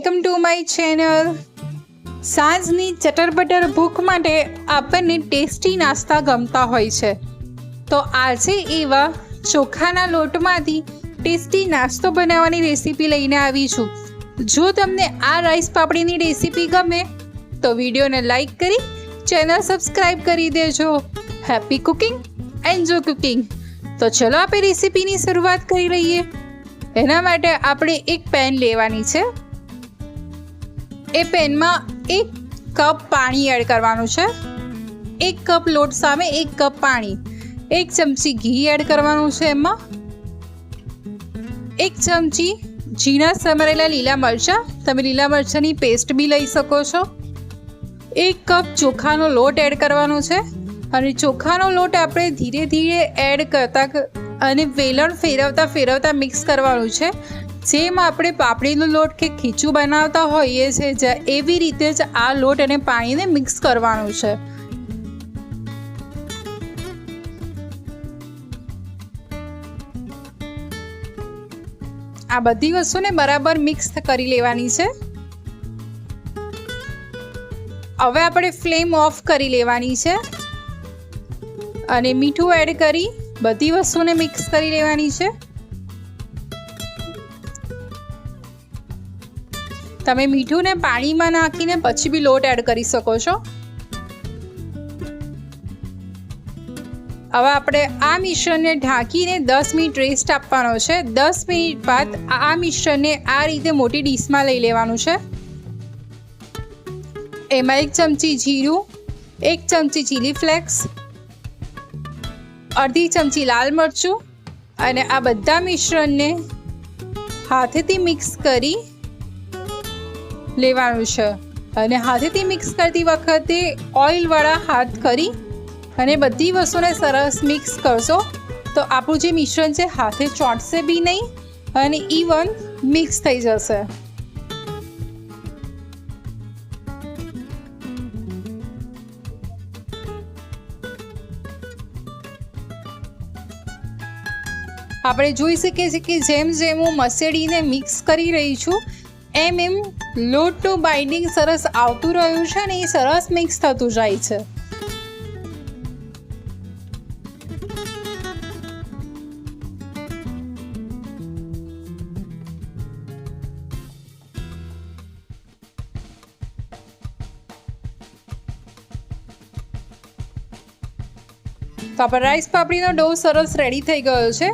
Welcome to my channel. સાંજની ચટરબટર ભૂખ માટે આપણને ટેસ્ટી નાસ્તા ગમતા હોય છે. તો આજે એવા ચોખાના લોટમાંથી ટેસ્ટી નાસ્તો બનાવવાની રેસીપી લઈને આવી છું. જો તમને આ રાઈસ પાપડીની રેસીપી ગમે, તો વિડીયોને લાઈક કરી, ચેનલ સબસ્ક્રાઈબ કરી દેજો. હેપી કુકિંગ એન્જો કુકિંગ તો ચલો આપણે રેસીપીની શરૂઆત કરી લઈએ. એના માટે આપણે એક પેન લેવાની છે. એ પેનમાં એક કપ પાણી એડ કરવાનું છે. એક કપ લોટ સામે એક કપ પાણી. એક ચમચી ઘી એડ કરવાનું છે એમાં. એક ચમચી ઝીણા સમારેલા લીલા મરચાં. તમે લીલા મરચાંની પેસ્ટ બી લઈ શકો છો. એક કપ ચોખાનો લોટ એડ કરવાનો છે. અને ચોખાનો લોટ આપણે ધીરે ધીરે એડ કરતા અને વેલણ ફેરવતા ફેરવતા મિક્સ કરવાનું છે. જેમ આપણે પાપડીનો લોટ કે ખીચું બનાવતા હોઈએ છીએ જ્યાં એવી રીતે જ આ લોટ અને પાણીને મિક્સ કરવાનું છે. આ બધી વસ્તુને બરાબર મિક્સ કરી લેવાની છે. હવે આપણે ફ્લેમ ઓફ કરી લેવાની છે અને મીઠું એડ કરી બધી વસ્તુને મિક્સ કરી લેવાની છે. તમે મીઠું ને પાણીમાં નાખીને પછી બી લોટ એડ કરી શકો છો. હવે આપણે આ મિશ્રણને ઢાંકીને દસ મિનિટ રેસ્ટ આપવાનો છે. દસ મિનિટ બાદ આ મિશ્રણને આ રીતે મોટી ડીશમાં લઈ લેવાનું છે. એમાં એક ચમચી જીરું, એક ચમચી ચીલી ફ્લેક્સ અડધી ચમચી લાલ મરચું અને આ બધા મિશ્રણને હાથેથી મિક્સ કરી લેવાનું છે. અને હાથેથી મિક્સ કરતી વખતે ઓઇલવાળા હાથ કરી અને બધી વસ્તુને સરસ મિક્સ કરશો તો આપણું જે મિશ્રણ છે, હાથે ચોંટશે બી નહીં અને ઇવન મિક્સ થઈ જશે. આપણે જોઈ શકીએ છીએ કે જેમ જેમ હું મસેડીને મિક્સ કરી રહી છું એમ એમ લોટનું બાઇન્ડિંગ સરસ આવતું રહ્યું છે અને એ સરસ મિક્સ થતું જાય છે. આપણે રાઈસ પાપડીનો ડો સરસ રેડી થઈ ગયો છે.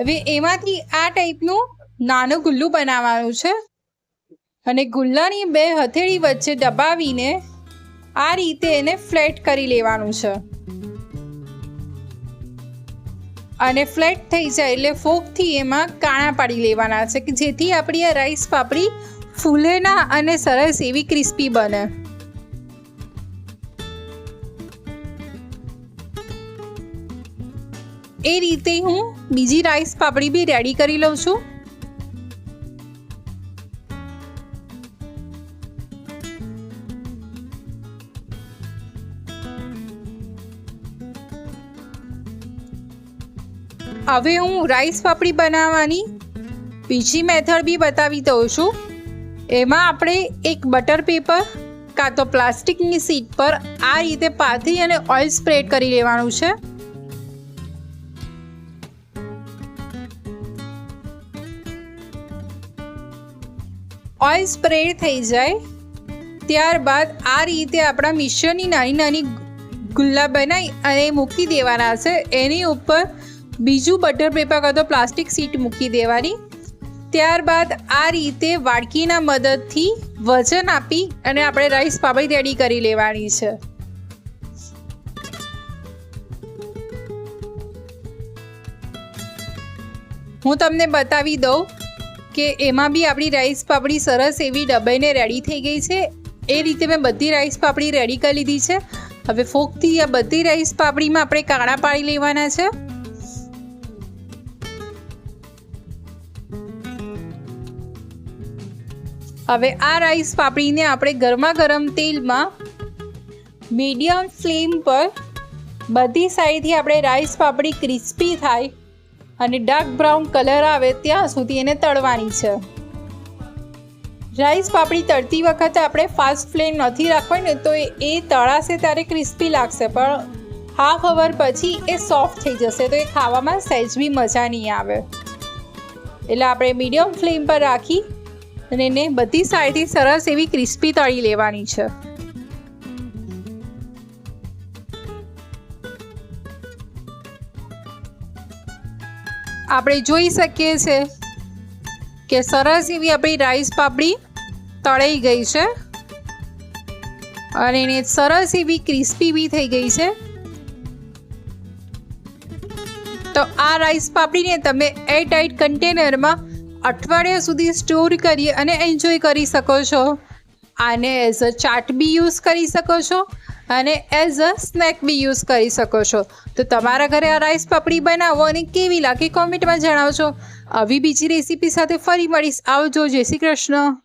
હવે એમાંથી આ ટાઈપનું નાનું ગુલ્લું બનાવવાનું છે. અને ગુલ્લાની બે હથેળી વચ્ચે દબાવીને આ રીતે એને ફ્લેટ કરી લેવાનું છે. અને ફ્લેટ થઈ જાય એટલે ફોકથી એમાં કાણા પાડી લેવાના છે કે જેથી આપણી આ રાઈસ પાપડી ફૂલે ના અને સરસ એવી ક્રિસ્પી બને. એ રીતે હું બીજી રાઈસ પાપડી બી રેડી કરી લઉં છું. હવે હું રાઈસ પાપડી બનાવવાની બીજી મેથડ બી બતાવી દઉં છું. એમાં આપણે એક બટર પેપર કાં તો પ્લાસ્ટિકની સીટ પર આ રીતે પાથી અને ઓઇલ સ્પ્રેડ કરી લેવાનું છે. ઓઇલ સ્પ્રેડ થઈ જાય ત્યારબાદ આ રીતે આપણા મિશ્રણની નાની નાની ગુલ્લા બનાવી અને મૂકી દેવાના છે. એની ઉપર બીજું બટર પેપર કાં તો પ્લાસ્ટિક સીટ મૂકી દેવાની. ત્યારબાદ આ રીતે વાડકીના મદદથી વજન આપી અને આપણે રાઈસ પાપડી રેડી કરી લેવાની છે. હું તમને બતાવી દઉં કે એમાં બી આપણી રાઈસ પાપડી સરસ એવી ડબાઈને રેડી થઈ ગઈ છે. એ રીતે મેં બધી રાઈસ પાપડી રેડી કરી લીધી છે. હવે ફોકથી આ બધી રાઈસ પાપડીમાં આપણે કાણા પાડી લેવાના છે. હવે આ રાઈસ પાપડીને આપણે ગરમા ગરમ તેલમાં મીડિયમ ફ્લેમ પર બધી સાઈડથી આપણે રાઈસ પાપડી ક્રિસ્પી થાય અને ડાર્ક બ્રાઉન કલર આવે ત્યાં સુધી એને તળવાની છે. રાઈસ પાપડી તળતી વખતે આપણે ફાસ્ટ ફ્લેમ નથી રાખવાની તો એ તળાશે ત્યારે ક્રિસ્પી લાગશે, પણ હાફ અવર પછી એ સોફ્ટ થઈ જશે તો એ ખાવામાં સહેજ બી મજા નહીં આવે. એટલે આપણે મીડિયમ ફ્લેમ પર રાખી અને એને બધી સાઈડથી સરસ એવી ક્રિસ્પી તળી લેવાની છે. આપણે જોઈ શકીએ છે કે સરસ એવી આપણી રાઈસ પાપડી તળાઈ ગઈ છે અને એને સરસ એવી ક્રિસ્પી બી થઈ ગઈ છે. તો આ રાઈસ પાપડીને તમે એર ટાઈટ કન્ટેનરમાં અઠવાડિયા સુધી સ્ટોર કરી અને એન્જોય કરી શકો છો. આને એઝ અ ચાટ બી યુઝ કરી શકો છો અને એઝ અ સ્નેક બી યુઝ કરી શકો છો. તો તમારા ઘરે આ રાઈસ પાપડી બનાવો અને કેવી લાગે કોમેન્ટમાં જણાવજો. આવી બીજી રેસીપી સાથે ફરી મળીશ. આવજો. જય શ્રી કૃષ્ણ.